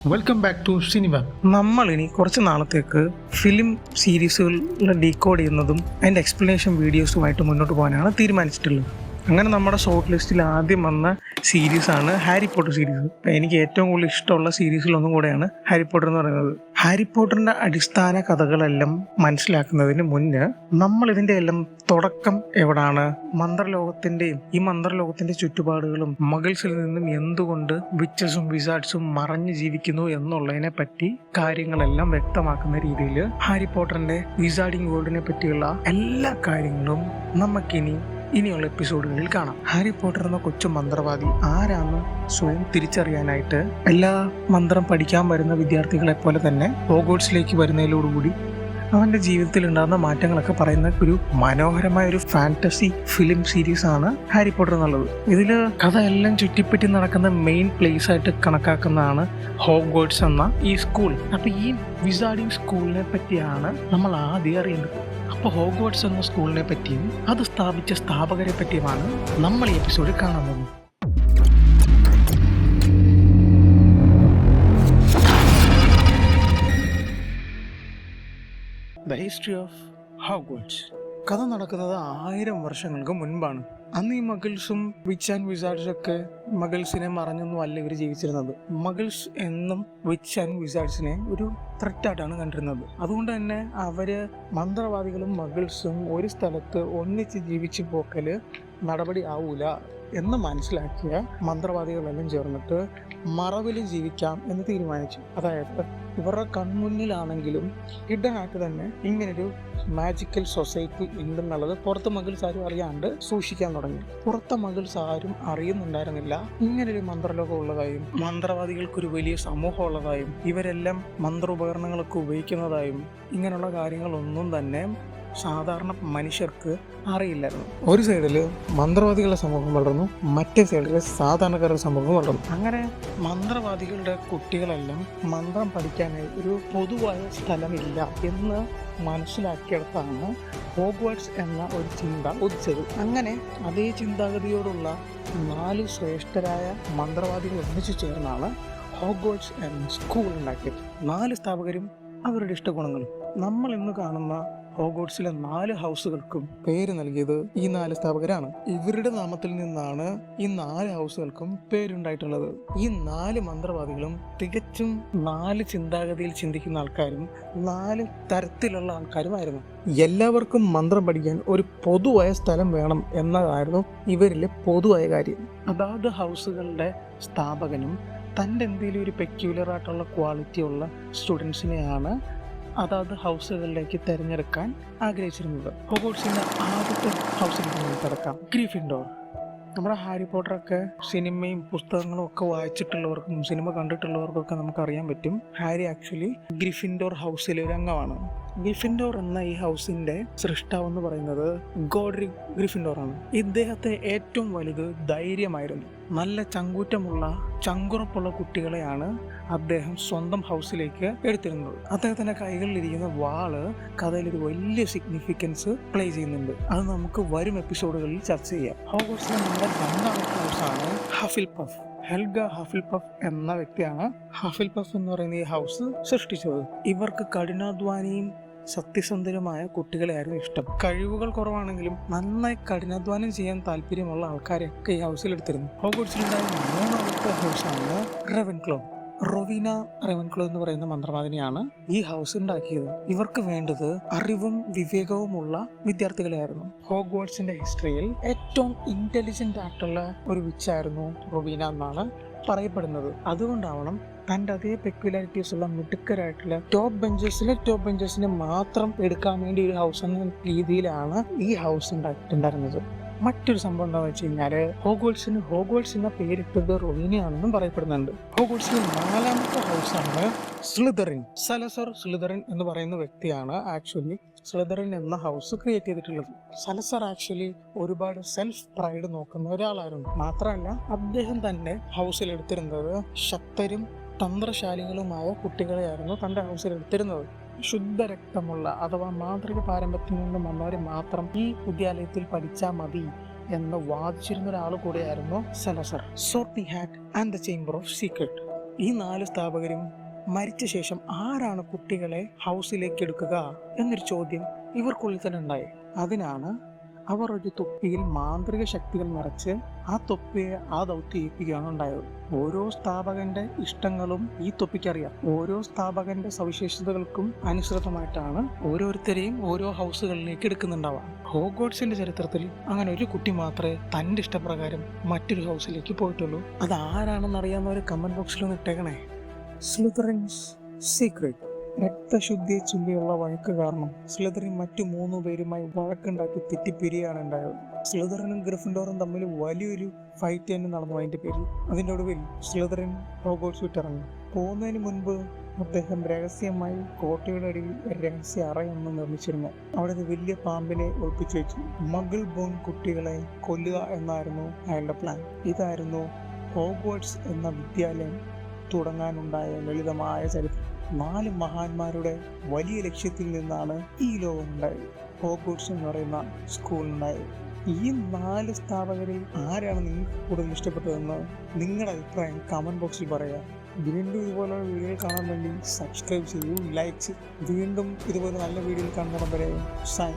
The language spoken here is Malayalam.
വെൽക്കം ബാക്ക് ടു സിനിമ നമ്മൾ ഇനി കുറച്ച് നാളത്തേക്ക് ഫിലിം സീരീസുകൾ ഡീകോഡ് ചെയ്യുന്നതും അതിന്റെ എക്സ്പ്ലനേഷൻ വീഡിയോസുമായിട്ട് മുന്നോട്ട് പോകാനാണ് തീരുമാനിച്ചിട്ടുള്ളത്. അങ്ങനെ നമ്മുടെ ഷോർട്ട് ലിസ്റ്റിൽ ആദ്യം വന്ന സീരീസാണ് ഹാരി പോട്ടർ സീരീസ് എനിക്ക് ഏറ്റവും കൂടുതൽ ഇഷ്ടമുള്ള സീരീസിലൊന്നും കൂടെയാണ് ഹാരി പോട്ടർ എന്ന് പറയുന്നത്. ഹാരി പോട്ടറിന്റെ അടിസ്ഥാന കഥകളെല്ലാം മനസ്സിലാക്കുന്നതിന് മുന്നേ നമ്മൾ ഇതിന്റെ എല്ലാം തുടക്കം എവിടാണ്? മന്ത്രലോകത്തിന്റെയും ഈ മന്ത്രലോകത്തിന്റെ ചുറ്റുപാടുകളും മഗൾസിൽ നിന്നും എന്തുകൊണ്ട് വിച്ചസും വിസാർട്സും മറഞ്ഞു ജീവിക്കുന്നു എന്നുള്ളതിനെ പറ്റി കാര്യങ്ങളെല്ലാം വ്യക്തമാക്കുന്ന രീതിയിൽ ഹാരി പോട്ടറിന്റെ വിസാർഡിംഗ് വേൾഡിനെ പറ്റിയുള്ള എല്ലാ കാര്യങ്ങളും നമുക്കിനി ഇനിയുള്ള എപ്പിസോഡുകളിൽ കാണാം. ഹാരി പോട്ടർ എന്ന കൊച്ചു മന്ത്രവാദി ആരാന്ന് സ്വയം തിരിച്ചറിയാനായിട്ട് എല്ലാ മന്ത്രം പഠിക്കാൻ വരുന്ന വിദ്യാർത്ഥികളെ പോലെ തന്നെ ഹോഗോട്സിലേക്ക് വരുന്നതിലോടുകൂടി അവന്റെ ജീവിതത്തിൽ ഉണ്ടാകുന്ന മാറ്റങ്ങളൊക്കെ പറയുന്ന ഒരു മനോഹരമായ ഒരു ഫാന്റസി ഫിലിം സീരീസ് ആണ് ഹാരി പോട്ടർ എന്നുള്ളത്. ഇതിൽ കഥ എല്ലാം ചുറ്റിപ്പറ്റി നടക്കുന്ന മെയിൻ പ്ലേസ് ആയിട്ട് കണക്കാക്കുന്നതാണ് ഹോഗ്വേർഡ്സ് എന്ന ഈ സ്കൂൾ അപ്പോൾ ഈ വിസാർഡിംഗ് സ്കൂളിനെ പറ്റിയാണ് നമ്മൾ ആദ്യം അറിയേണ്ടത്. അപ്പോൾ ഹോഗ്വേർഡ്സ് എന്ന സ്കൂളിനെ പറ്റിയും അത് സ്ഥാപിച്ച സ്ഥാപകരെ പറ്റിയുമാണ് നമ്മൾ ഈ എപ്പിസോഡിൽ കാണാൻ പോകുന്നത്. ഹിസ്റ്ററി ഓഫ് ഹോഗ്വാർട്സ് കഥ നടക്കുന്നത് ആയിരം വർഷങ്ങൾക്ക് മുൻപാണ്. അന്ന് ഈ മഗിൾസും വിച്ച് ആൻഡ് വിസാർഡ്സ് ഒക്കെ മഗിൾസിനെ മറഞ്ഞൊന്നും അല്ല ഇവർ ജീവിച്ചിരുന്നത്. മഗിൾസ് എന്നും വിച്ച് ആൻഡ് വിസാർഡ്സിനെ ഒരു ത്രെറ്റായിട്ടാണ് കണ്ടിരുന്നത്. അതുകൊണ്ട് തന്നെ അവർ മന്ത്രവാദികളും മഗിൾസും ഒരു സ്ഥലത്ത് ഒന്നിച്ച് ജീവിച്ചു പോക്കൽ നടപടി ആവൂല എന്ന് മനസ്സിലാക്കിയ മന്ത്രവാദികളെല്ലാം ചേർന്നിട്ട് മറവിൽ ജീവിക്കാം എന്ന് തീരുമാനിച്ചു. അതായത് ഇവരുടെ കൺമുന്നിലാണെങ്കിലും ഹിഡൻ ആയിട്ട് തന്നെ ഇങ്ങനൊരു മാജിക്കൽ സൊസൈറ്റി ഉണ്ടെന്നുള്ളത് പുറത്ത് മകൾ ആരും അറിയാണ്ട് സൂക്ഷിക്കാൻ തുടങ്ങി. പുറത്തെ മകൾ ആരും അറിയുന്നുണ്ടായിരുന്നില്ല. ഇങ്ങനൊരു മന്ത്രലോകം ഉള്ളതായും മന്ത്രവാദികൾക്കൊരു വലിയ സമൂഹം ഉള്ളതായും ഇവരെല്ലാം മന്ത്ര ഉപകരണങ്ങളൊക്കെ ഉപയോഗിക്കുന്നതായും ഇങ്ങനെയുള്ള കാര്യങ്ങളൊന്നും തന്നെ സാധാരണ മനുഷ്യർക്ക് അറിയില്ലായിരുന്നു. ഒരു സൈഡിൽ മന്ത്രവാദികളുടെ സമൂഹം വളർന്നു മറ്റേ സൈഡിൽ സാധാരണക്കാരുടെ സമൂഹം വളർന്നു. അങ്ങനെ മന്ത്രവാദികളുടെ കുട്ടികളെല്ലാം മന്ത്രം പഠിക്കാനായി ഒരു പൊതുവായ സ്ഥലമില്ല എന്ന് മനസ്സിലാക്കിയെടുത്താണ് ഹോഗ്വാർട്സ് എന്ന ഒരു ചിന്ത ഉദിച്ചത്. അങ്ങനെ അതേ ചിന്താഗതിയോടുള്ള നാല് ശ്രേഷ്ഠരായ മന്ത്രവാദികൾ ഒന്നിച്ചു ചേർന്നാണ് ഹോഗ്വാർട്സ് എന്ന സ്കൂൾ ഉണ്ടാക്കിയത്. നാല് സ്ഥാപകരും അവരുടെ ഇഷ്ടഗുണങ്ങളും. നമ്മൾ ഇന്ന് കാണുന്ന ഹോഗോട്സിലെ നാല് ഹൗസുകൾക്കും പേര് നൽകിയത് ഈ നാല് സ്ഥാപകരാണ്. ഇവരുടെ നാമത്തിൽ നിന്നാണ് ഈ നാല് ഹൗസുകൾക്കും പേരുണ്ടായിട്ടുള്ളത്. ഈ നാല് മന്ത്രവാദികളും തികച്ചും നാല് ചിന്താഗതിയിൽ ചിന്തിക്കുന്ന ആൾക്കാരും നാല് തരത്തിലുള്ള ആൾക്കാരുമായിരുന്നു. എല്ലാവർക്കും മന്ത്രം പഠിക്കാൻ ഒരു പൊതുവായ സ്ഥലം വേണം എന്നതായിരുന്നു ഇവരിലെ പൊതുവായ കാര്യം. അതാത് ഹൗസുകളുടെ സ്ഥാപകനും തന്റെ എന്തെങ്കിലും ഒരു പെക്യുലർ ആയിട്ടുള്ള ക്വാളിറ്റി ഉള്ള സ്റ്റുഡൻസിനെയാണ് അതാത് ഹൗസുകളിലേക്ക് തിരഞ്ഞെടുക്കാൻ ആഗ്രഹിച്ചിരുന്നത്. ഹോഗോട്സിന്റെ ആദ്യത്തെ ഹൗസിലേക്ക് നമുക്ക് കിടക്കാം. ഗ്രീഫിൻഡോർ നമ്മുടെ ഹാരി പോട്ടറൊക്കെ സിനിമയും പുസ്തകങ്ങളും ഒക്കെ വായിച്ചിട്ടുള്ളവർക്കും സിനിമ കണ്ടിട്ടുള്ളവർക്കൊക്കെ നമുക്കറിയാൻ പറ്റും. ഹാരി ആക്ച്വലി ഗ്രിഫിൻഡോർ ഹൗസിലെ ഒരു അംഗമാണ് ഗ്രിഫിൻഡോർ എന്ന ഈ ഹൗസിന്റെ സൃഷ്ടാവ് എന്ന് പറയുന്നത് ഗോഡ്രി ഗ്രിഫിൻഡോർ ആണ്. ഇദ്ദേഹത്തെ ഏറ്റവും വലുത് ധൈര്യമായിരുന്നു. നല്ല ചങ്കൂറ്റമുള്ള ചങ്കുറപ്പുള്ള കുട്ടികളെയാണ് അദ്ദേഹം സ്വന്തം ഹൗസിലേക്ക് എടുത്തിരുന്നത്. അദ്ദേഹത്തിന്റെ കൈകളിലിരിക്കുന്ന വാൾ കഥയിൽ ഒരു വലിയ സിഗ്നിഫിക്കൻസ് പ്ലേ ചെയ്യുന്നുണ്ട്. അത് നമുക്ക് വരും എപ്പിസോഡുകളിൽ ചർച്ച ചെയ്യാം. ഹോഗോസിലെ നമ്മുടെ രണ്ടാമത്തെ ഹൗസാണ് Hufflepuff Helga Hufflepuff എന്ന വ്യക്തിയാണ് ഹഫിൽ പഫ് എന്ന് പറയുന്ന ഈ ഹൗസ് സൃഷ്ടിച്ചത്. ഇവർക്ക് കഠിനാധ്വാനിയും സത്യസന്ധരുമായ കുട്ടികളെയായിരുന്നു ഇഷ്ടം. കഴിവുകൾ കുറവാണെങ്കിലും നന്നായി കഠിനാധ്വാനം ചെയ്യാൻ താല്പര്യമുള്ള ആൾക്കാരെയൊക്കെ ഈ ഹൗസിൽ എടുത്തിരുന്നു. ഹോഗോട്സിലുണ്ടായ മൂന്നാമത്തെ ഹൗസാണ് റെവൻക്ലോ. റൊവീന റെവൻക്ലോ എന്ന് പറയുന്ന മന്ത്രവാദിനിയാണ് ഈ ഹൗസ് ഉണ്ടാക്കിയത്. ഇവർക്ക് വേണ്ടത് അറിവും വിവേകവുമുള്ള വിദ്യാർത്ഥികളെയായിരുന്നു. ഹോഗ്വാർട്സിന്റെ ഹിസ്റ്ററിയിൽ ഏറ്റവും ഇന്റലിജന്റ് ആയിട്ടുള്ള ഒരു വിച്ചായിരുന്നു റൊവീന എന്നാണ് പറയപ്പെടുന്നത്. അതുകൊണ്ടാവണം തന്റെ അതേ പെക്യുലാരിറ്റീസ് ഉള്ള മിടുക്കരായിട്ടുള്ള ടോപ്പ് ബെഞ്ചേഴ്സിനെ ടോപ്പ് ബെഞ്ചേഴ്സിനെ മാത്രം എടുക്കാൻ വേണ്ടി ഒരു ഹൗസ് എന്ന രീതിയിലാണ് ഈ ഹൗസ് ഉണ്ടായിട്ടുണ്ടായിരുന്നത് മറ്റൊരു സംഭവം എന്താണെന്ന് വെച്ച് കഴിഞ്ഞാൽ ഹോഗോൾസിന് ഹോഗോൾസ് എന്ന പേരിട്ടത് ആണെന്നും പറയപ്പെടുന്നുണ്ട്. ഹോഗോൾസിന് നാലാമത്തെ ഹൗസാണ് സ്ലിതറിൻ. സലസർ സ്ലിതറിൻ എന്ന് പറയുന്ന വ്യക്തിയാണ് ആക്ച്വലി സ്ലിതറിൻ എന്ന ഹൗസ് ക്രിയേറ്റ് ചെയ്തിട്ടുള്ളത്. സലസർ ആക്ച്വലി ഒരുപാട് സെൽഫ് പ്രൈഡ് നോക്കുന്ന ഒരാളായിരുന്നു. മാത്രമല്ല അദ്ദേഹം തന്നെ ഹൗസിൽ എടുത്തിരുന്നത് ശക്തരും തന്ത്രശാലികളുമായ കുട്ടികളെയായിരുന്നു തന്റെ ഹൗസിൽ എടുത്തിരുന്നത്. ശുദ്ധരക്തമുള്ള അഥവാ മാതൃക പാരമ്പര്യത്തിൽ നിന്നും വന്നവർ മാത്രം ഈ വിദ്യാലയത്തിൽ പഠിച്ചാൽ മതി എന്ന് വാദിച്ചിരുന്ന ഒരാൾ കൂടിയായിരുന്നു Salazar sorting hat and the chamber of secret ഈ നാല് സ്ഥാപകരും മരിച്ച ശേഷം ആരാണ് കുട്ടികളെ ഹൗസിലേക്ക് എടുക്കുക എന്നൊരു ചോദ്യം ഇവർക്കുള്ളിൽ തന്നെ ഉണ്ടായി. അതിനാണ് അവർ ഒരു തൊപ്പിയിൽ മാന്ത്രിക ശക്തികൾ നിറച്ച് ആ തൊപ്പിയെ ആ ദൗത്യം ഏൽപ്പിക്കുകയാണ് ഉണ്ടായത്. ഓരോ സ്ഥാപകന്റെ ഇഷ്ടങ്ങളും ഈ തൊപ്പിക്കറിയാം ഓരോ സ്ഥാപകന്റെ സവിശേഷതകൾക്കും അനുസൃതമായിട്ടാണ് ഓരോരുത്തരെയും ഓരോ ഹൗസുകളിലേക്ക് എടുക്കുന്നുണ്ടാവുക. ഹോഗോഡ്സിന്റെ ചരിത്രത്തിൽ അങ്ങനെ ഒരു കുട്ടി മാത്രമേ തന്റെ ഇഷ്ടപ്രകാരം മറ്റൊരു ഹൗസിലേക്ക് പോയിട്ടുള്ളൂ. അത് ആരാണെന്ന് അറിയാവുന്ന ഒരു കമന്റ് ബോക്സിൽ ഒന്ന് ഇട്ടേക്കണേ. സ്ലുതറിൻസ് സീക്രട്ട് രക്തശുദ്ധിയെ ചൊല്ലിയുള്ള വഴക്ക് കാരണം സ്ലിതറിൻ മറ്റു മൂന്ന് പേരുമായി വഴക്കുണ്ടാക്കി തെറ്റിപ്പിരിയാണ് ഉണ്ടായത്. സ്ലിതറിനും ഗ്രിഫിൻഡോറും തമ്മിൽ വലിയൊരു ഫൈറ്റ് തന്നെ നടന്നു അതിന്റെ പേരിൽ. അതിന്റെ ഒടുവിൽ സ്ലിതറിൻ റോബോട്ട്സ് വിട്ടിറങ്ങി പോകുന്നതിന് മുൻപ് അദ്ദേഹം രഹസ്യമായി കോട്ടയുടെ അടിയിൽ രഹസ്യ അറയൊന്ന് നിർമ്മിച്ചിരുന്നു. അവിടെ ഒരു വലിയ പാമ്പിനെ ഒളിപ്പിച്ചു വെച്ചു. മഗിൾ ബോൺ കുട്ടികളെ കൊല്ലുക എന്നായിരുന്നു അയാളുടെ പ്ലാൻ ഇതായിരുന്നു ഹോഗ്വാർട്സ് എന്ന വിദ്യാലയം തുടങ്ങാനുണ്ടായ ലളിതമായ ചരിത്രം. നാല് മഹാന്മാരുടെ വലിയ ലക്ഷ്യത്തിൽ നിന്നാണ് ഈ ലോകം ഉണ്ടായത് ഹോഗ്വാർട്സ് എന്ന് പറയുന്ന സ്കൂളുണ്ടായത് ഈ നാല് സ്ഥാപകരിൽ ആരാണ് നിങ്ങൾക്ക് കൂടുതൽ ഇഷ്ടപ്പെട്ടതെന്ന് നിങ്ങളുടെ അഭിപ്രായം കമന്റ് ബോക്സിൽ പറയുക വീണ്ടും ഇതുപോലുള്ള വീഡിയോ കാണാൻ വേണ്ടി സബ്സ്ക്രൈബ് ചെയ്യൂ ലൈക്ക് ചെയ്യൂ. വീണ്ടും ഇതുപോലെ നല്ല വീഡിയോയിൽ കാണുന്നവരെ സൈൻ